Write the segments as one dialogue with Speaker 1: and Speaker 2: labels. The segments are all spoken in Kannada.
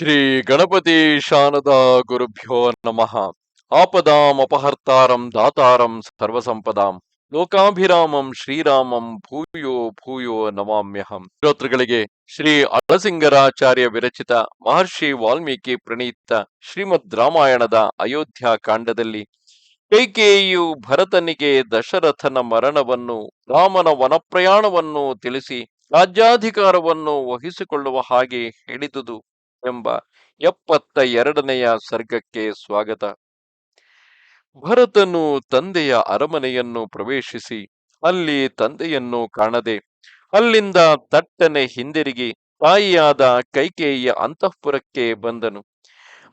Speaker 1: ಶ್ರೀ ಗಣಪತಿ ಶಾನದ ಗುರುಭ್ಯೋ ನಮಃ. ಆಪದಾಂ ಅಪಹರ್ತಾರಂ ದಾತಾರಂ ಸರ್ವಸಂಪದಾಂ. ಲೋಕಾಭಿರಾಮಂ ಶ್ರೀರಾಮಂ ಭೂಯೋ ಭೂಯೋ ನಮಾಮ್ಯಹಂ. ಶ್ರೋತೃಗಳಿಗೆ ಶ್ರೀ ಅಳಸಿಂಗರಾಚಾರ್ಯ ವಿರಚಿತ ಮಹರ್ಷಿ ವಾಲ್ಮೀಕಿ ಪ್ರಣೀತ ಶ್ರೀಮದ್ ರಾಮಾಯಣದ ಅಯೋಧ್ಯ ಕಾಂಡದಲ್ಲಿ ಕೈಕೇಯಿಯು ಭರತನಿಗೆ ದಶರಥನ ಮರಣವನ್ನು, ರಾಮನ ವನಪ್ರಯಾಣವನ್ನು ತಿಳಿಸಿ ರಾಜ್ಯಾಧಿಕಾರವನ್ನು ವಹಿಸಿಕೊಳ್ಳುವ ಹಾಗೆ ಹೇಳಿದುದು. ಎಂಬ ಎಪ್ಪತ್ತ ಎರಡನೆಯ ಸರ್ಗಕ್ಕೆ ಸ್ವಾಗತ. ಭರತನು ತಂದೆಯ ಅರಮನೆಯನ್ನು ಪ್ರವೇಶಿಸಿ, ಅಲ್ಲಿ ತಂದೆಯನ್ನು ಕಾಣದೆ, ಅಲ್ಲಿಂದ ತಟ್ಟನೆ ಹಿಂದಿರುಗಿ ತಾಯಿಯಾದ ಕೈಕೇಯಿಯ ಅಂತಃಪುರಕ್ಕೆ ಬಂದನು.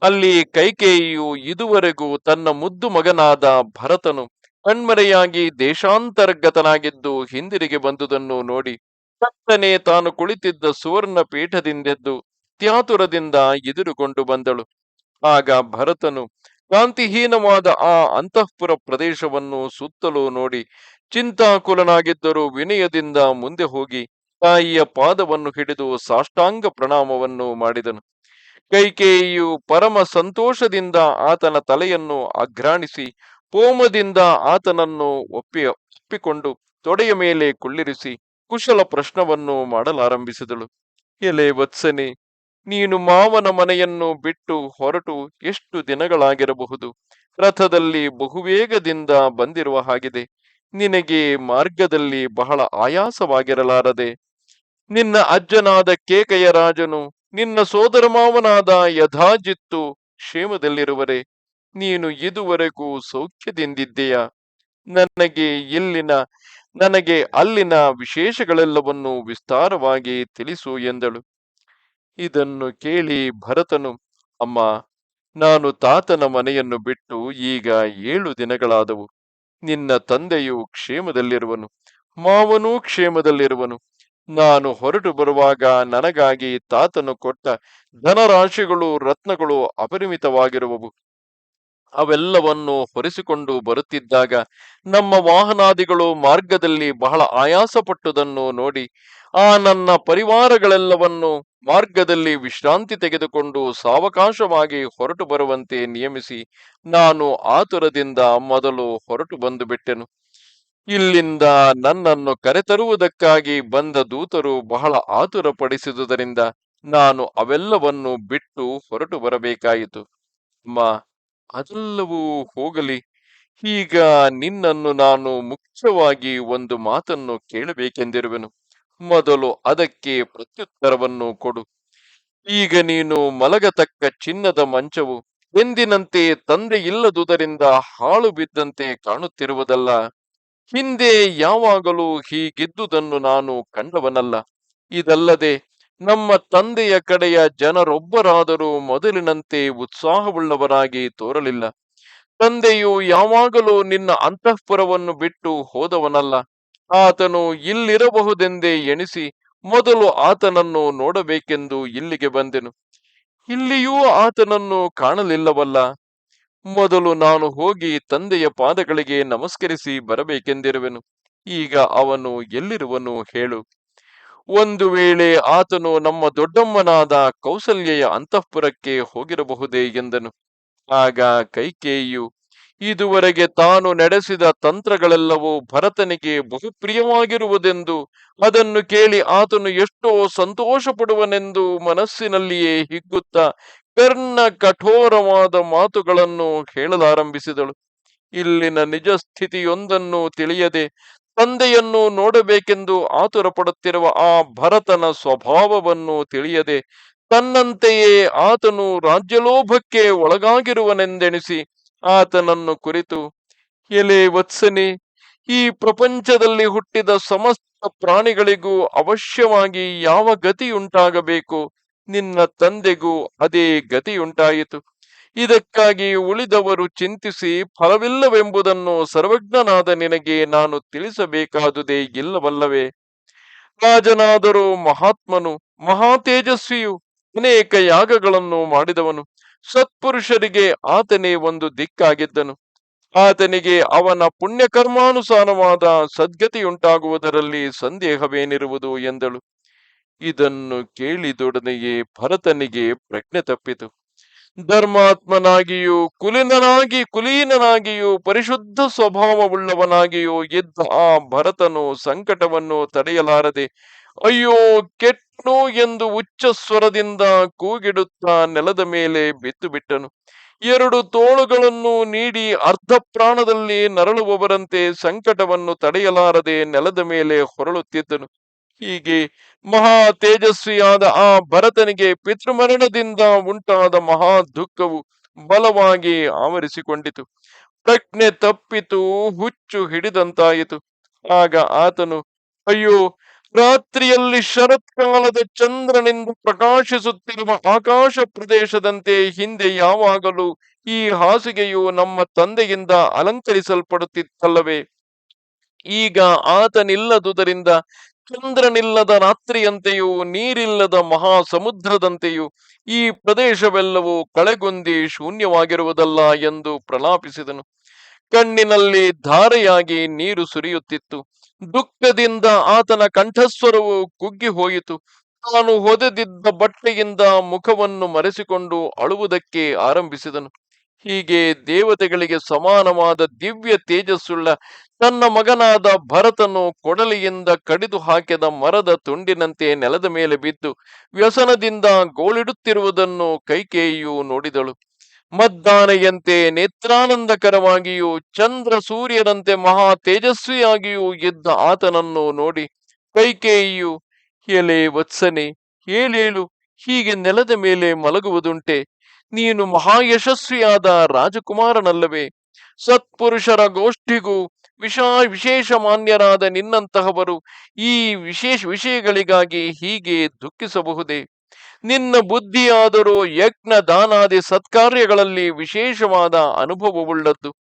Speaker 1: ಅಲ್ಲಿ ಕೈಕೇಯಿಯು ಇದುವರೆಗೂ ತನ್ನ ಮುದ್ದು ಮಗನಾದ ಭರತನು ಕಣ್ಮರೆಯಾಗಿ ದೇಶಾಂತರ್ಗತನಾಗಿದ್ದು ಹಿಂದಿರುಗಿ ಬಂದುದನ್ನು ನೋಡಿ, ತಟ್ಟನೆ ತಾನು ಕುಳಿತಿದ್ದ ಸುವರ್ಣ ಪೀಠದಿಂದೆದ್ದು ತ್ಯಾತುರದಿಂದ ಎದುರುಕೊಂಡು ಬಂದಳು. ಆಗ ಭರತನು ಕಾಂತಿಹೀನವಾದ ಆ ಅಂತಃಪುರ ಪ್ರದೇಶವನ್ನು ಸುತ್ತಲೂ ನೋಡಿ, ಚಿಂತಾಕುಲನಾಗಿದ್ದರೂ ವಿನಯದಿಂದ ಮುಂದೆ ಹೋಗಿ, ತಾಯಿಯ ಪಾದವನ್ನು ಹಿಡಿದು ಸಾಷ್ಟಾಂಗ ಪ್ರಣಾಮವನ್ನು ಮಾಡಿದನು. ಕೈಕೇಯಿಯು ಪರಮ ಸಂತೋಷದಿಂದ ಆತನ ತಲೆಯನ್ನು ಅಘ್ರಾಣಿಸಿ ಪೋಮದಿಂದ ಆತನನ್ನು ಒಪ್ಪಿ, ಒಪ್ಪಿಕೊಂಡು ತೊಡೆಯ ಮೇಲೆ ಕುಳ್ಳಿರಿಸಿ ಕುಶಲ ಪ್ರಶ್ನವನ್ನು ಮಾಡಲಾರಂಭಿಸಿದಳು. ಎಲೆ ವತ್ಸನೆ ನೀನು ಮಾವನ ಮನೆಯನ್ನು ಬಿಟ್ಟು ಹೊರಟು ಎಷ್ಟು ದಿನಗಳಾಗಿರಬಹುದು? ರಥದಲ್ಲಿ ಬಹುವೇಗದಿಂದ ಬಂದಿರುವ ಹಾಗಿದೆ. ನಿನಗೆ ಮಾರ್ಗದಲ್ಲಿ ಬಹಳ ಆಯಾಸವಾಗಿರಲಾರದೆ. ನಿನ್ನ ಅಜ್ಜನಾದ ಕೇಕಯ ರಾಜನು ನಿನ್ನ ಸೋದರ ಮಾವನಾದ ಯಥಾಜಿತ್ತು ಕ್ಷೇಮದಲ್ಲಿರುವರೆ. ನೀನು ಇದುವರೆಗೂ ಸೌಖ್ಯದಿಂದಿದ್ದೀಯ. ನನಗೆ ಇಲ್ಲಿನ, ನನಗೆ ಅಲ್ಲಿನ ವಿಶೇಷಗಳೆಲ್ಲವನ್ನು ವಿಸ್ತಾರವಾಗಿ ತಿಳಿಸು ಎಂದಳು. ಇದನ್ನು ಕೇಳಿ ಭರತನು, ಅಮ್ಮ, ನಾನು ತಾತನ ಮನೆಯನ್ನು ಬಿಟ್ಟು ಈಗ ಏಳು ದಿನಗಳಾದವು. ನಿನ್ನ ತಂದೆಯು ಕ್ಷೇಮದಲ್ಲಿರುವನು, ಮಾವನೂ ಕ್ಷೇಮದಲ್ಲಿರುವನು. ನಾನು ಹೊರಟು ಬರುವಾಗ ನನಗಾಗಿ ತಾತನು ಕೊಟ್ಟ ಧನರಾಶಿಗಳು ರತ್ನಗಳು ಅಪರಿಮಿತವಾಗಿರುವವು. ಅವೆಲ್ಲವನ್ನು ಹೊರಿಸಿಕೊಂಡು ಬರುತ್ತಿದ್ದಾಗ ನಮ್ಮ ವಾಹನಾದಿಗಳು ಮಾರ್ಗದಲ್ಲಿ ಬಹಳ ಆಯಾಸಪಟ್ಟುದನ್ನು ನೋಡಿ, ಆ ನನ್ನ ಪರಿವಾರಗಳೆಲ್ಲವನ್ನು ಮಾರ್ಗದಲ್ಲಿ ವಿಶ್ರಾಂತಿ ತೆಗೆದುಕೊಂಡು ಸಾವಕಾಶವಾಗಿ ಹೊರಟು ಬರುವಂತೆ ನಿಯಮಿಸಿ ನಾನು ಆತುರದಿಂದ ಮೊದಲು ಹೊರಟು ಬಂದು ಬಿಟ್ಟೆನು. ಇಲ್ಲಿಂದ ನನ್ನನ್ನು ಕರೆತರುವುದಕ್ಕಾಗಿ ಬಂದ ದೂತರು ಬಹಳ ಆತುರಪಡಿಸಿದುದರಿಂದ ನಾನು ಅವೆಲ್ಲವನ್ನು ಬಿಟ್ಟು ಹೊರಟು ಬರಬೇಕಾಯಿತು. ಅಮ್ಮ, ಅದೆಲ್ಲವೂ ಹೋಗಲಿ. ಈಗ ನಿನ್ನನ್ನು ನಾನು ಮುಖ್ಯವಾಗಿ ಒಂದು ಮಾತನ್ನು ಕೇಳಬೇಕೆಂದಿರುವೆನು. ಮೊದಲು ಅದಕ್ಕೆ ಪ್ರತ್ಯುತ್ತರವನ್ನು ಕೊಡು. ಈಗ ನೀನು ಮಲಗತಕ್ಕ ಚಿನ್ನದ ಮಂಚವು ಎಂದಿನಂತೆ ತಂದೆ ಇಲ್ಲದುದರಿಂದ ಹಾಳು ಬಿದ್ದಂತೆ ಕಾಣುತ್ತಿರುವುದಲ್ಲ. ಹಿಂದೆ ಯಾವಾಗಲೂ ಹೀಗಿದ್ದುದನ್ನು ನಾನು ಕಂಡವನಲ್ಲ. ಇದಲ್ಲದೆ ನಮ್ಮ ತಂದೆಯ ಕಡೆಯ ಜನರೊಬ್ಬರಾದರೂ ಮೊದಲಿನಂತೆ ಉತ್ಸಾಹವುಳ್ಳವರಾಗಿ ತೋರಲಿಲ್ಲ. ತಂದೆಯು ಯಾವಾಗಲೂ ನಿನ್ನ ಅಂತಃಪುರವನ್ನು ಬಿಟ್ಟು ಹೋದವನಲ್ಲ. ಆತನು ಇಲ್ಲಿರಬಹುದೆಂದೇ ಎಣಿಸಿ ಮೊದಲು ಆತನನ್ನು ನೋಡಬೇಕೆಂದು ಇಲ್ಲಿಗೆ ಬಂದೆನು. ಇಲ್ಲಿಯೂ ಆತನನ್ನು ಕಾಣಲಿಲ್ಲವಲ್ಲ. ಮೊದಲು ನಾನು ಹೋಗಿ ತಂದೆಯ ಪಾದಗಳಿಗೆ ನಮಸ್ಕರಿಸಿ ಬರಬೇಕೆಂದಿರುವೆನು. ಈಗ ಅವನು ಎಲ್ಲಿರುವನು ಹೇಳು. ಒಂದು ವೇಳೆ ಆತನು ನಮ್ಮ ದೊಡ್ಡಮ್ಮನಾದ ಕೌಸಲ್ಯೆಯ ಅಂತಃಪುರಕ್ಕೆ ಹೋಗಿರಬಹುದೇ ಎಂದನು. ಆಗ ಕೈಕೇಯಿಯು ಇದುವರೆಗೆ ತಾನು ನಡೆಸಿದ ತಂತ್ರಗಳೆಲ್ಲವೂ ಭರತನಿಗೆ ಬಹುಪ್ರಿಯವಾಗಿರುವುದೆಂದು ಅದನ್ನು ಕೇಳಿ ಆತನು ಎಷ್ಟೋ ಸಂತೋಷ ಪಡುವನೆಂದು ಮನಸ್ಸಿನಲ್ಲಿಯೇ ಹಿಗ್ಗುತ್ತಾ ಕರ್ಣ ಕಠೋರವಾದ ಮಾತುಗಳನ್ನು ಹೇಳಲಾರಂಭಿಸಿದಳು. ಇಲ್ಲಿನ ನಿಜ ಸ್ಥಿತಿಯೊಂದನ್ನು ತಿಳಿಯದೆ ತಂದೆಯನ್ನು ನೋಡಬೇಕೆಂದು ಆತುರ ಪಡುತ್ತಿರುವ ಆ ಭರತನ ಸ್ವಭಾವವನ್ನು ತಿಳಿಯದೆ ತನ್ನಂತೆಯೇ ಆತನು ರಾಜ್ಯಲೋಭಕ್ಕೆ ಒಳಗಾಗಿರುವನೆಂದೆಣಿಸಿ ಆತನನ್ನು ಕುರಿತು, ಎಲೆ ವತ್ಸನೆ, ಈ ಪ್ರಪಂಚದಲ್ಲಿ ಹುಟ್ಟಿದ ಸಮಸ್ತ ಪ್ರಾಣಿಗಳಿಗೂ ಅವಶ್ಯವಾಗಿ ಯಾವ ಗತಿಯುಂಟಾಗಬೇಕು, ನಿನ್ನ ತಂದೆಗೂ ಅದೇ ಗತಿಯುಂಟಾಯಿತು. ಇದಕ್ಕಾಗಿ ಉಳಿದವರು ಚಿಂತಿಸಿ ಫಲವಿಲ್ಲವೆಂಬುದನ್ನು ಸರ್ವಜ್ಞನಾದ ನಿನಗೆ ನಾನು ತಿಳಿಸಬೇಕಾದುದೇ ಇಲ್ಲವಲ್ಲವೇ? ರಾಜನಾದರೂ ಮಹಾತ್ಮನು ಮಹಾತೇಜಸ್ವಿಯು ಅನೇಕ ಯಾಗಗಳನ್ನು ಮಾಡಿದವನು. ಸತ್ಪುರುಷರಿಗೆ ಆತನೇ ಒಂದು ದಿಕ್ಕಾಗಿದ್ದನು. ಆತನಿಗೆ ಅವನ ಪುಣ್ಯಕರ್ಮಾನುಸಾರವಾದ ಸದ್ಗತಿಯುಂಟಾಗುವುದರಲ್ಲಿ ಸಂದೇಹವೇನಿರುವುದು ಎಂದಳು. ಇದನ್ನು ಕೇಳಿದೊಡನೆಯೇ ಭರತನಿಗೆ ಪ್ರಜ್ಞೆ ತಪ್ಪಿತು. ಧರ್ಮಾತ್ಮನಾಗಿಯೂ ಕುಲೀನನಾಗಿ ಕುಲೀನನಾಗಿಯೂ ಪರಿಶುದ್ಧ ಸ್ವಭಾವವುಳ್ಳವನಾಗಿಯೂ ಇದ್ದ ಆ ಭರತನು ಸಂಕಟವನ್ನು ತಡೆಯಲಾರದೆ ಅಯ್ಯೋ ಕೆಟ್ಟು ಎಂದು ಉಚ್ಚ ಸ್ವರದಿಂದ ಕೂಗಿಡುತ್ತಾ ನೆಲದ ಮೇಲೆ ಬಿದ್ದು ಬಿಟ್ಟನು ಎರಡು ತೋಳುಗಳನ್ನು ನೀಡಿ ಅರ್ಧ ಪ್ರಾಣದಲ್ಲಿ ನರಳುವವರಂತೆ ಸಂಕಟವನ್ನು ತಡೆಯಲಾರದೆ ನೆಲದ ಮೇಲೆ ಹೊರಳುತ್ತಿದ್ದನು. ಹೀಗೆ ಮಹಾ ತೇಜಸ್ವಿಯಾದ ಆ ಭರತನಿಗೆ ಪಿತೃಮರಣದಿಂದ ಉಂಟಾದ ಮಹಾ ದುಃಖವು ಬಲವಾಗಿ ಆವರಿಸಿಕೊಂಡಿತು. ಪ್ರಜ್ಞೆ ತಪ್ಪಿತು, ಹುಚ್ಚು ಹಿಡಿದಂತಾಯಿತು. ಆಗ ಆತನು, ಅಯ್ಯೋ ರಾತ್ರಿಯಲ್ಲಿ ಶರತ್ಕಾಲದ ಚಂದ್ರನೆಂದು ಪ್ರಕಾಶಿಸುತ್ತಿರುವ ಆಕಾಶ ಪ್ರದೇಶದಂತೆ ಹಿಂದೆ ಯಾವಾಗಲೂ ಈ ಹಾಸಿಗೆಯು ನಮ್ಮ ತಂದೆಯಿಂದ ಅಲಂಕರಿಸಲ್ಪಡುತ್ತಿತ್ತಲ್ಲವೇ? ಈಗ ಆತನಿಲ್ಲದುದರಿಂದ ಚಂದ್ರನಿಲ್ಲದ ರಾತ್ರಿಯಂತೆಯೂ ನೀರಿಲ್ಲದ ಮಹಾ ಸಮುದ್ರದಂತೆಯೂ ಈ ಪ್ರದೇಶವೆಲ್ಲವೂ ಕಳೆಗೊಂದಿ ಶೂನ್ಯವಾಗಿರುವುದಲ್ಲ ಎಂದು ಪ್ರಲಾಪಿಸಿದನು. ಕಣ್ಣಿನಲ್ಲಿ ಧಾರೆಯಾಗಿ ನೀರು ಸುರಿಯುತ್ತಿತ್ತು. ದುಃಖದಿಂದ ಆತನ ಕಂಠಸ್ವರವು ಕುಗ್ಗಿ ಹೋಯಿತು. ತಾನು ಹೊದೆದಿದ್ದ ಬಟ್ಟೆಯಿಂದ ಮುಖವನ್ನು ಮರೆಸಿಕೊಂಡು ಅಳುವುದಕ್ಕೆ ಆರಂಭಿಸಿದನು. ಹೀಗೆ ದೇವತೆಗಳಿಗೆ ಸಮಾನವಾದ ದಿವ್ಯ ತೇಜಸ್ಸುಳ್ಳ ತನ್ನ ಮಗನಾದ ಭರತನು ಕೊಡಲಿಯಿಂದ ಕಡಿದು ಹಾಕಿದ ಮರದ ತುಂಡಿನಂತೆ ನೆಲದ ಮೇಲೆ ಬಿದ್ದು ವ್ಯಸನದಿಂದ ಗೋಳಿಡುತ್ತಿರುವುದನ್ನು ಕೈಕೇಯಿಯು ನೋಡಿದಳು. ಮದ್ದಾನೆಯಂತೆ ನೇತ್ರಾನಂದಕರವಾಗಿಯೂ ಚಂದ್ರ ಸೂರ್ಯನಂತೆ ಮಹಾ ತೇಜಸ್ವಿಯಾಗಿಯೂ ಎದ್ದ ಆತನನ್ನು ನೋಡಿ ಕೈಕೇಯಿಯು, ಎಲೆ ವತ್ಸನೆ, ಏಳೇಳು, ಹೀಗೆ ನೆಲದ ಮೇಲೆ ಮಲಗುವುದುಂಟೆ. ನೀನು ಮಹಾಯಶಸ್ವಿಯಾದ ರಾಜಕುಮಾರನಲ್ಲವೇ. ಸತ್ಪುರುಷರ ಗೋಷ್ಠಿಗೂ ವಿಶಾ ವಿಶೇಷ ಮಾನ್ಯರಾದ ನಿನ್ನಂತಹವರು ಈ ವಿಶೇಷ ವಿಷಯಗಳಿಗಾಗಿ ಹೀಗೆ ದುಃಖಿಸಬಹುದೇ? ನಿನ್ನ ಬುದ್ಧಿಯಾದರೂ ಯಜ್ಞ ದಾನಾದಿ ಸತ್ಕಾರ್ಯಗಳಲ್ಲಿ ವಿಶೇಷವಾದ ಅನುಭವವುಳ್ಳದ್ದು.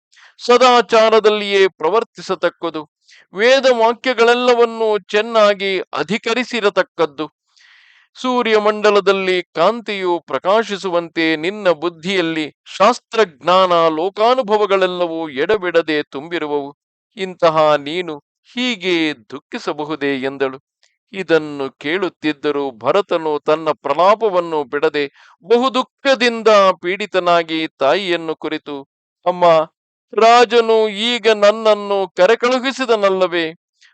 Speaker 1: ಸದಾಚಾರದಲ್ಲಿಯೇ ಪ್ರವರ್ತಿಸತಕ್ಕದು. ವೇದ ವಾಕ್ಯಗಳೆಲ್ಲವನ್ನೂ ಚೆನ್ನಾಗಿ ಅಧಿಕರಿಸಿರತಕ್ಕದ್ದು. ಸೂರ್ಯಮಂಡಲದಲ್ಲಿ ಕಾಂತಿಯು ಪ್ರಕಾಶಿಸುವಂತೆ ನಿನ್ನ ಬುದ್ಧಿಯಲ್ಲಿ ಶಾಸ್ತ್ರಜ್ಞಾನ ಲೋಕಾನುಭವಗಳೆಲ್ಲವೂ ಎಡಬಿಡದೆ ತುಂಬಿರುವವು. ಇಂತಹ ನೀನು ಹೀಗೆ ದುಃಖಿಸಬಹುದೇ ಎಂದಳು. ಇದನ್ನು ಕೇಳುತ್ತಿದ್ದರೂ ಭರತನು ತನ್ನ ಪ್ರಲಾಪವನ್ನು ಬಿಡದೆ ಬಹು ದುಃಖದಿಂದ ಪೀಡಿತನಾಗಿ ತಾಯಿಯನ್ನು ಕುರಿತು, ಅಮ್ಮ, ರಾಜನು ಈಗ ನನ್ನನ್ನು ಕರೆಕಳುಹಿಸಿದನಲ್ಲವೇ?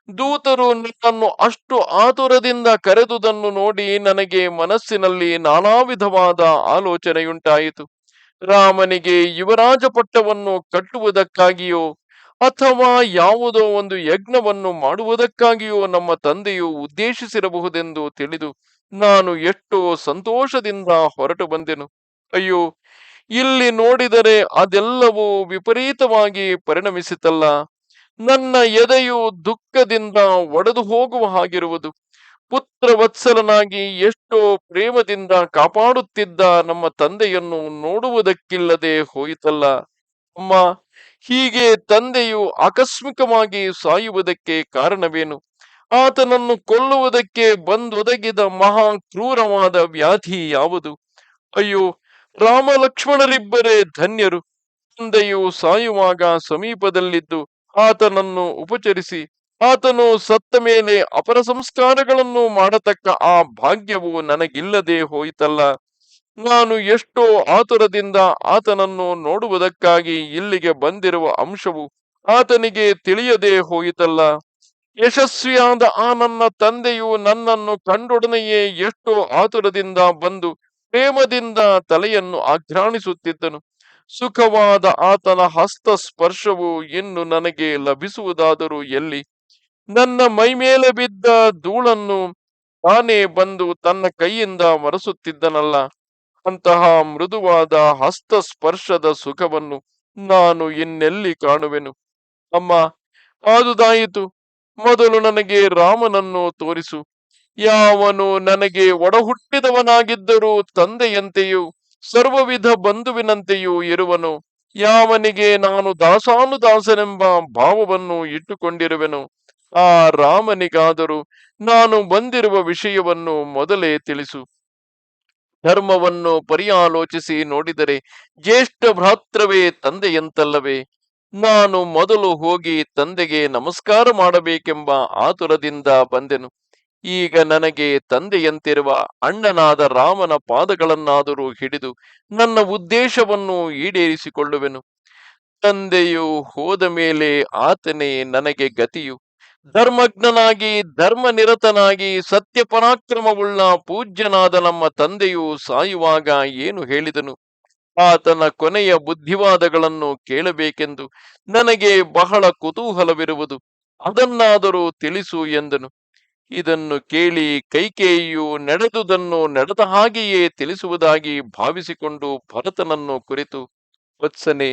Speaker 1: ದೂತರು ನನ್ನನ್ನು ಅಷ್ಟು ಆತುರದಿಂದ ಕರೆದುದನ್ನು ನೋಡಿ ನನಗೆ ಮನಸ್ಸಿನಲ್ಲಿ ನಾನಾ ವಿಧವಾದ ಆಲೋಚನೆಯುಂಟಾಯಿತು. ರಾಮನಿಗೆ ಯುವರಾಜ ಪಟ್ಟವನ್ನು ಕಟ್ಟುವುದಕ್ಕಾಗಿಯೋ ಅಥವಾ ಯಾವುದೋ ಒಂದು ಯಜ್ಞವನ್ನು ಮಾಡುವುದಕ್ಕಾಗಿಯೋ ನಮ್ಮ ತಂದೆಯು ಉದ್ದೇಶಿಸಿರಬಹುದೆಂದು ತಿಳಿದು ನಾನು ಎಷ್ಟೋ ಸಂತೋಷದಿಂದ ಹೊರಟು ಬಂದೆನು. ಅಯ್ಯೋ, ಇಲ್ಲಿ ನೋಡಿದರೆ ಅದೆಲ್ಲವೂ ವಿಪರೀತವಾಗಿ ಪರಿಣಮಿಸಿತಲ್ಲ. ನನ್ನ ಎದೆಯು ದುಃಖದಿಂದ ಒಡೆದು ಹೋಗುವ ಹಾಗಿರುವುದು. ಪುತ್ರ ವತ್ಸಲನಾಗಿ ಎಷ್ಟೋ ಪ್ರೇಮದಿಂದ ಕಾಪಾಡುತ್ತಿದ್ದ ನಮ್ಮ ತಂದೆಯನ್ನು ನೋಡುವುದಕ್ಕಿಲ್ಲದೆ ಹೋಯಿತಲ್ಲ. ಅಮ್ಮ ಹೀಗೆ ತಂದೆಯು ಆಕಸ್ಮಿಕವಾಗಿ ಸಾಯುವುದಕ್ಕೆ ಕಾರಣವೇನು? ಆತನನ್ನು ಕೊಲ್ಲುವುದಕ್ಕೆ ಬಂದೊದಗಿದ ಮಹಾ ಕ್ರೂರವಾದ ವ್ಯಾಧಿ ಯಾವುದು? ಅಯ್ಯೋ ರಾಮ ಲಕ್ಷ್ಮಣರಿಬ್ಬರೇ ಧನ್ಯರು. ತಂದೆಯು ಸಾಯುವಾಗ ಸಮೀಪದಲ್ಲಿದ್ದು ಆತನನ್ನು ಉಪಚರಿಸಿ ಆತನು ಸತ್ತ ಮೇಲೆ ಅಪರ ಸಂಸ್ಕಾರಗಳನ್ನು ಮಾಡತಕ್ಕ ಆ ಭಾಗ್ಯವು ನನಗಿಲ್ಲದೆ ಹೋಯಿತಲ್ಲ. ನಾನು ಎಷ್ಟೋ ಆತುರದಿಂದ ಆತನನ್ನು ನೋಡುವುದಕ್ಕಾಗಿ ಇಲ್ಲಿಗೆ ಬಂದಿರುವ ಅಂಶವು ಆತನಿಗೆ ತಿಳಿಯದೆ ಹೋಯಿತಲ್ಲ. ಯಶಸ್ವಿಯಾದ ಆ ನನ್ನ ತಂದೆಯು ನನ್ನನ್ನು ಕಂಡೊಡನೆಯೇ ಎಷ್ಟೋ ಆತುರದಿಂದ ಬಂದು ಪ್ರೇಮದಿಂದ ತಲೆಯನ್ನು ಆಘ್ರಾಣಿಸುತ್ತಿದ್ದನು. ಸುಖವಾದ ಆತನ ಹಸ್ತ ಸ್ಪರ್ಶವು ಇನ್ನು ನನಗೆ ಲಭಿಸುವುದಾದರೂ ಎಲ್ಲಿ? ನನ್ನ ಮೈಮೇಲೆ ಬಿದ್ದ ಧೂಳನ್ನು ತಾನೇ ಬಂದು ತನ್ನ ಕೈಯಿಂದ ಮರೆಸುತ್ತಿದ್ದನಲ್ಲ ಅಂತಹ ಮೃದುವಾದ ಹಸ್ತ ಸ್ಪರ್ಶದ ಸುಖವನ್ನು ನಾನು ಇನ್ನೆಲ್ಲಿ ಕಾಣುವೆನು? ಅಮ್ಮ, ಆದುದಾಯಿತು. ಮೊದಲು ನನಗೆ ರಾಮನನ್ನು ತೋರಿಸು. ಯಾವನು ನನಗೆ ಒಡಹುಟ್ಟಿದವನಾಗಿದ್ದರೂ ತಂದೆಯಂತೆಯೂ, ಸರ್ವವಿಧ ಬಂಧುವಿನಂತೆಯೂ ಇರುವನು. ಯಾವನಿಗೆ ನಾನು ದಾಸಾನುದಾಸನೆಂಬ ಭಾವವನ್ನು ಇಟ್ಟುಕೊಂಡಿರುವೆನು? ಆ ರಾಮನಿಗಾದರೂ ನಾನು ಬಂದಿರುವ ವಿಷಯವನ್ನು ಮೊದಲೇ ತಿಳಿಸು. ಧರ್ಮವನ್ನು ಪರಿಯಾಲೋಚಿಸಿ ನೋಡಿದರೆ ಜ್ಯೇಷ್ಠ ಭ್ರಾತ್ರವೇ ತಂದೆಯಂತಲ್ಲವೇ? ನಾನು ಮೊದಲು ಹೋಗಿ ತಂದೆಗೆ ನಮಸ್ಕಾರ ಮಾಡಬೇಕೆಂಬ ಆತುರದಿಂದ ಬಂದೆನು. ಈಗ ನನಗೆ ತಂದೆಯಂತಿರುವ ಅಣ್ಣನಾದ ರಾಮನ ಪಾದಗಳನ್ನಾದರೂ ಹಿಡಿದು ನನ್ನ ಉದ್ದೇಶವನ್ನು ಈಡೇರಿಸಿಕೊಳ್ಳುವೆನು. ತಂದೆಯು ಹೋದ ಮೇಲೆ ಆತನೇ ನನಗೆ ಗತಿಯು. ಧರ್ಮಜ್ಞನಾಗಿ, ಧರ್ಮನಿರತನಾಗಿ ಸತ್ಯ ಪರಾಕ್ರಮವುಳ್ಳ ಪೂಜ್ಯನಾದ ನಮ್ಮ ತಂದೆಯು ಸಾಯುವಾಗ ಏನು ಹೇಳಿದನು? ಆತನ ಕೊನೆಯ ಬುದ್ಧಿವಾದಗಳನ್ನು ಕೇಳಬೇಕೆಂದು ನನಗೆ ಬಹಳ ಕುತೂಹಲವಿರುವುದು. ಅದನ್ನಾದರೂ ತಿಳಿಸು ಎಂದನು. ಇದನ್ನು ಕೇಳಿ ಕೈಕೇಯಿಯು ನಡೆದುದನ್ನು ನಡೆದ ಹಾಗೆಯೇ ತಿಳಿಸುವುದಾಗಿ ಭಾವಿಸಿಕೊಂಡು ಭರತನನ್ನು ಕುರಿತು, ವತ್ಸನೆ,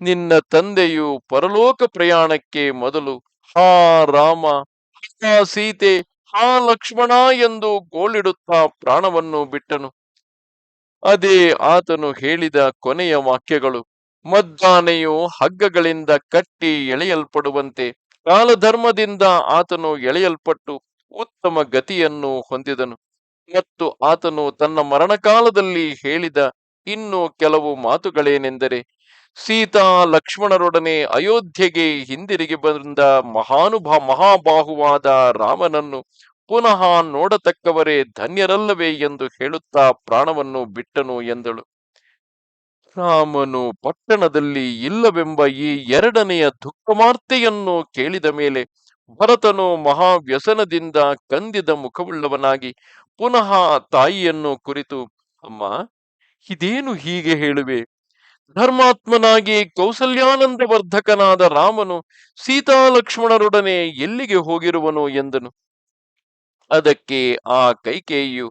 Speaker 1: ನಿನ್ನ ತಂದೆಯು ಪರಲೋಕ ಪ್ರಯಾಣಕ್ಕೆ ಮೊದಲು ಹಾ ರಾಮ, ಹಾ ಸೀತೆ, ಹಾ ಲಕ್ಷ್ಮಣ ಎಂದು ಗೋಳಿಡುತ್ತಾ ಪ್ರಾಣವನ್ನು ಬಿಟ್ಟನು. ಅದೇ ಆತನು ಹೇಳಿದ ಕೊನೆಯ ವಾಕ್ಯಗಳು ಮದ್ದಾನೆಯು ಹಗ್ಗಗಳಿಂದ ಕಟ್ಟಿ ಎಳೆಯಲ್ಪಡುವಂತೆ ಕಾಲಧರ್ಮದಿಂದ ಆತನು ಎಳೆಯಲ್ಪಟ್ಟು ಉತ್ತಮ ಗತಿಯನ್ನು ಹೊಂದಿದನು. ಮತ್ತು ಆತನು ತನ್ನ ಮರಣಕಾಲದಲ್ಲಿ ಹೇಳಿದ ಇನ್ನು ಕೆಲವು ಮಾತುಗಳೇನೆಂದರೆ ಸೀತಾ ಲಕ್ಷ್ಮಣರೊಡನೆ ಅಯೋಧ್ಯೆಗೆ ಹಿಂದಿರುಗಿ ಬಂದ ಮಹಾನುಭಾ ಮಹಾಬಾಹುವಾದ ರಾಮನನ್ನು ಪುನಃ ನೋಡತಕ್ಕವರೇ ಧನ್ಯರಲ್ಲವೇ ಎಂದು ಹೇಳುತ್ತಾ ಪ್ರಾಣವನ್ನು ಬಿಟ್ಟನು ಎಂದಳು. ರಾಮನು ಪಟ್ಟಣದಲ್ಲಿ ಇಲ್ಲವೆಂಬ ಈ ಎರಡನೆಯ ದುಃಖಮಾರ್ತೆಯನ್ನು ಕೇಳಿದ ಮೇಲೆ ಭರತನು ಮಹಾವ್ಯಸನದಿಂದ ಕಂದಿದ ಮುಖವುಳ್ಳವನಾಗಿ ಪುನಃ ತಾಯಿಯನ್ನು ಕುರಿತು, ಅಮ್ಮ, ಇದೇನು ಹೀಗೆ ಹೇಳುವೆ? ಧರ್ಮಾತ್ಮನಾಗಿ ಕೌಸಲ್ಯಾನಂದವರ್ಧಕನಾದ ರಾಮನು ಸೀತಾ ಲಕ್ಷ್ಮಣರೊಡನೆ ಎಲ್ಲಿಗೆ ಹೋಗಿರುವನು ಎಂದನು. ಅದಕ್ಕೆ ಆ ಕೈಕೇಯಿಯು,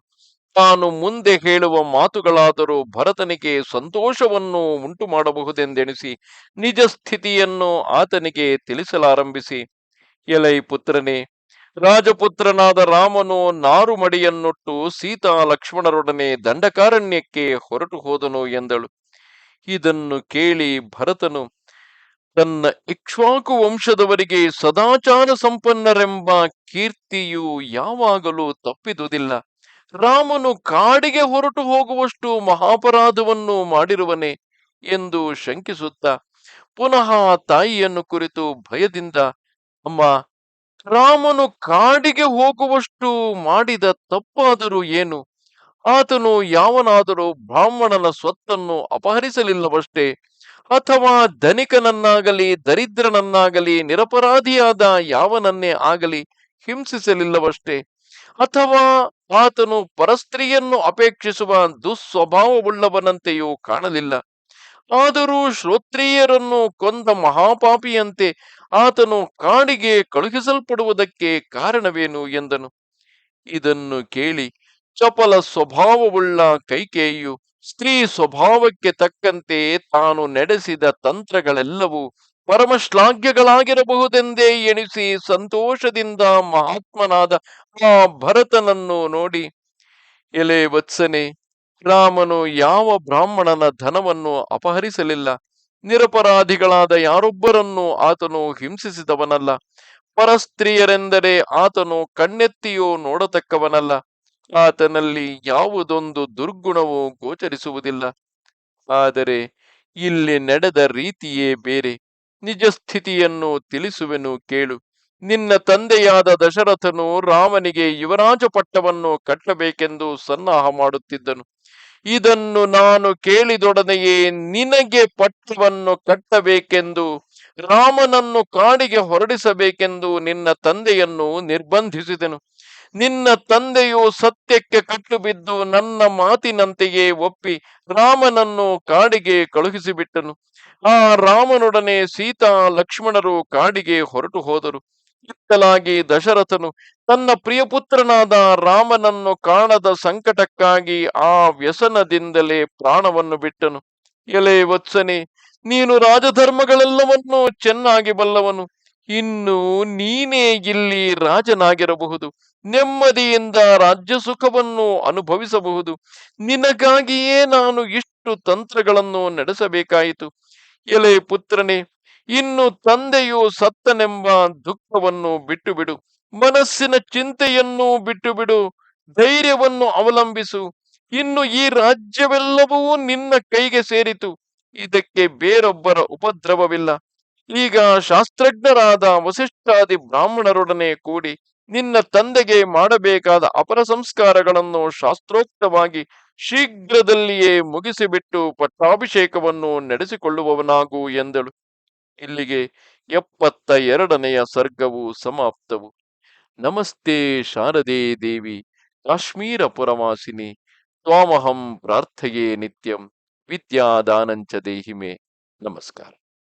Speaker 1: ತಾನು ಮುಂದೆ ಹೇಳುವ ಮಾತುಗಳಾದರೂ ಭರತನಿಗೆ ಸಂತೋಷವನ್ನು ಉಂಟು ಮಾಡಬಹುದೆಂದೆಣಿಸಿ ನಿಜ ಸ್ಥಿತಿಯನ್ನು ಆತನಿಗೆ ತಿಳಿಸಲಾರಂಭಿಸಿ. ಎಲೈ ಪುತ್ರನೇ, ರಾಜಪುತ್ರನಾದ ರಾಮನು ನಾರುಮಡಿಯನ್ನುಟ್ಟು ಸೀತಾ ಲಕ್ಷ್ಮಣರೊಡನೆ ದಂಡಕಾರಣ್ಯಕ್ಕೆ ಹೊರಟು ಹೋದನು ಎಂದಳು. ಇದನ್ನು ಕೇಳಿ ಭರತನು ತನ್ನ ಇಕ್ಷ್ವಾಕು ವಂಶದವರಿಗೆ ಸದಾಚಾರ ಸಂಪನ್ನರೆಂಬ ಕೀರ್ತಿಯು ಯಾವಾಗಲೂ ತಪ್ಪಿದುದಿಲ್ಲ. ರಾಮನು ಕಾಡಿಗೆ ಹೊರಟು ಹೋಗುವಷ್ಟು ಮಹಾಪರಾಧವನ್ನು ಮಾಡಿರುವನೆ ಎಂದು ಶಂಕಿಸುತ್ತಾ ಪುನಃ ತಾಯಿಯನ್ನು ಕುರಿತು ಭಯದಿಂದ, ಅಮ್ಮ, ರಾಮನು ಕಾಡಿಗೆ ಹೋಗುವಷ್ಟು ಮಾಡಿದ ತಪ್ಪಾದರೂ ಏನು? ಆತನು ಯಾವನಾದರೂ ಬ್ರಾಹ್ಮಣನ ಸ್ವತ್ತನ್ನು ಅಪಹರಿಸಲಿಲ್ಲವಷ್ಟೇ, ಅಥವಾ ಧನಿಕನನ್ನಾಗಲಿ, ದರಿದ್ರನನ್ನಾಗಲಿ, ನಿರಪರಾಧಿಯಾದ ಯಾವನನ್ನೇ ಆಗಲಿ ಹಿಂಸಿಸಲಿಲ್ಲವಷ್ಟೇ, ಅಥವಾ ಆತನು ಪರಸ್ತ್ರೀಯನ್ನು ಅಪೇಕ್ಷಿಸುವ ದುಸ್ವಭಾವವುಳ್ಳವನಂತೆಯೂ ಕಾಣಲಿಲ್ಲ. ಆದರೂ ಶ್ರೋತ್ರಿಯರನ್ನು ಕೊಂದ ಮಹಾಪಾಪಿಯಂತೆ ಆತನು ಕಾಡಿಗೆ ಕಳುಹಿಸಲ್ಪಡುವುದಕ್ಕೆ ಕಾರಣವೇನು ಎಂದನು. ಇದನ್ನು ಕೇಳಿ ಚಪಲ ಸ್ವಭಾವವುಳ್ಳ ಕೈಕೇಯು ಸ್ತ್ರೀ ಸ್ವಭಾವಕ್ಕೆ ತಕ್ಕಂತೆ ತಾನು ನಡೆಸಿದ ತಂತ್ರಗಳೆಲ್ಲವೂ ಪರಮಶ್ಲಾಘ್ಯಗಳಾಗಿರಬಹುದೆಂದೇ ಎಣಿಸಿ ಸಂತೋಷದಿಂದ ಮಹಾತ್ಮನಾದ ಆ ಭರತನನ್ನು ನೋಡಿ, ಎಲೆ ವತ್ಸನೆ, ರಾಮನು ಯಾವ ಬ್ರಾಹ್ಮಣನ ಧನವನ್ನು ಅಪಹರಿಸಲಿಲ್ಲ? ನಿರಪರಾಧಿಗಳಾದ ಯಾರೊಬ್ಬರನ್ನು ಆತನು ಹಿಂಸಿಸಿದವನಲ್ಲ? ಪರಸ್ತ್ರೀಯರೆಂದರೆ ಆತನು ಕಣ್ಣೆತ್ತಿಯೋ ನೋಡತಕ್ಕವನಲ್ಲ? ಆತನಲ್ಲಿ ಯಾವುದೊಂದು ದುರ್ಗುಣವೂ ಗೋಚರಿಸುವುದಿಲ್ಲ. ಆದರೆ ಇಲ್ಲಿ ನಡೆದ ರೀತಿಯೇ ಬೇರೆ. ನಿಜ ಸ್ಥಿತಿಯನ್ನು ತಿಳಿಸುವೆನು ಕೇಳು. ನಿನ್ನ ತಂದೆಯಾದ ದಶರಥನು ರಾಮನಿಗೆ ಯುವರಾಜ ಪಟ್ಟವನ್ನು ಕಟ್ಟಬೇಕೆಂದು ಸನ್ನಾಹ ಮಾಡುತ್ತಿದ್ದನು. ಇದನ್ನು ನಾನು ಕೇಳಿದೊಡನೆಯೇ ನಿನಗೆ ಪಟ್ಟವನ್ನು ಕಟ್ಟಬೇಕೆಂದು, ರಾಮನನ್ನು ಕಾಡಿಗೆ ಹೊರಡಿಸಬೇಕೆಂದು ನಿನ್ನ ತಂದೆಯನ್ನು ನಿರ್ಬಂಧಿಸಿದೆನು. ನಿನ್ನ ತಂದೆಯು ಸತ್ಯಕ್ಕೆ ಕಟ್ಟು ಬಿದ್ದು ನನ್ನ ಮಾತಿನಂತೆಯೇ ಒಪ್ಪಿ ರಾಮನನ್ನು ಕಾಡಿಗೆ ಕಳುಹಿಸಿಬಿಟ್ಟನು. ಆ ರಾಮನೊಡನೆ ಸೀತಾ ಲಕ್ಷ್ಮಣರು ಕಾಡಿಗೆ ಹೊರಟು ಹೋದರು. ಇತ್ತಲಾಗಿ ದಶರಥನು ತನ್ನ ಪ್ರಿಯಪುತ್ರನಾದ ರಾಮನನ್ನು ಕಾಣದ ಸಂಕಟಕ್ಕಾಗಿ ಆ ವ್ಯಸನದಿಂದಲೇ ಪ್ರಾಣವನ್ನು ಬಿಟ್ಟನು. ಎಲೆ ವತ್ಸನೆ, ನೀನು ರಾಜಧರ್ಮಗಳೆಲ್ಲವನ್ನೂ ಚೆನ್ನಾಗಿ ಬಲ್ಲವನು. ಇನ್ನು ನೀನೇ ಇಲ್ಲಿ ರಾಜನಾಗಿರಬಹುದು. ನೆಮ್ಮದಿಯಿಂದ ರಾಜ್ಯ ಸುಖವನ್ನು ಅನುಭವಿಸಬಹುದು. ನಿನಗಾಗಿಯೇ ನಾನು ಇಷ್ಟು ತಂತ್ರಗಳನ್ನು ನಡೆಸಬೇಕಾಯಿತು. ಎಲೆ ಪುತ್ರನೇ, ಇನ್ನು ತಂದೆಯು ಸತ್ತನೆಂಬ ದುಃಖವನ್ನು ಬಿಟ್ಟು ಬಿಡು ಮನಸ್ಸಿನ ಚಿಂತೆಯನ್ನು ಬಿಟ್ಟು ಬಿಡು ಧೈರ್ಯವನ್ನು ಅವಲಂಬಿಸು. ಇನ್ನು ಈ ರಾಜ್ಯವೆಲ್ಲವೂ ನಿನ್ನ ಕೈಗೆ ಸೇರಿತು. ಇದಕ್ಕೆ ಬೇರೊಬ್ಬರ ಉಪದ್ರವವಿಲ್ಲ. ಈಗ ಶಾಸ್ತ್ರಜ್ಞರಾದ ವಸಿಷ್ಠಾದಿ ಬ್ರಾಹ್ಮಣರೊಡನೆ ಕೂಡಿ ನಿನ್ನ ತಂದೆಗೆ ಮಾಡಬೇಕಾದ ಅಪರ ಸಂಸ್ಕಾರಗಳನ್ನು ಶಾಸ್ತ್ರೋಕ್ತವಾಗಿ ಶೀಘ್ರದಲ್ಲಿಯೇ ಮುಗಿಸಿಬಿಟ್ಟು ಪಟ್ಟಾಭಿಷೇಕವನ್ನು ನಡೆಸಿಕೊಳ್ಳುವವನಾಗು ಎಂದಳು. ಇಲ್ಲಿಗೆ ಎಪ್ಪತ್ತ ಎರಡನೆಯ ಸರ್ಗವು ಸಮಾಪ್ತವು. ನಮಸ್ತೆ ಶಾರದೆ ದೇವಿ, ಕಾಶ್ಮೀರ ಪುರವಾಸಿನಿ, ತ್ವಾಮಹಂ ಪ್ರಾರ್ಥಯೇ ನಿತ್ಯಂ, ವಿದ್ಯಾದಾನಂಚ ದೇಹಿಮೆ. ನಮಸ್ಕಾರ.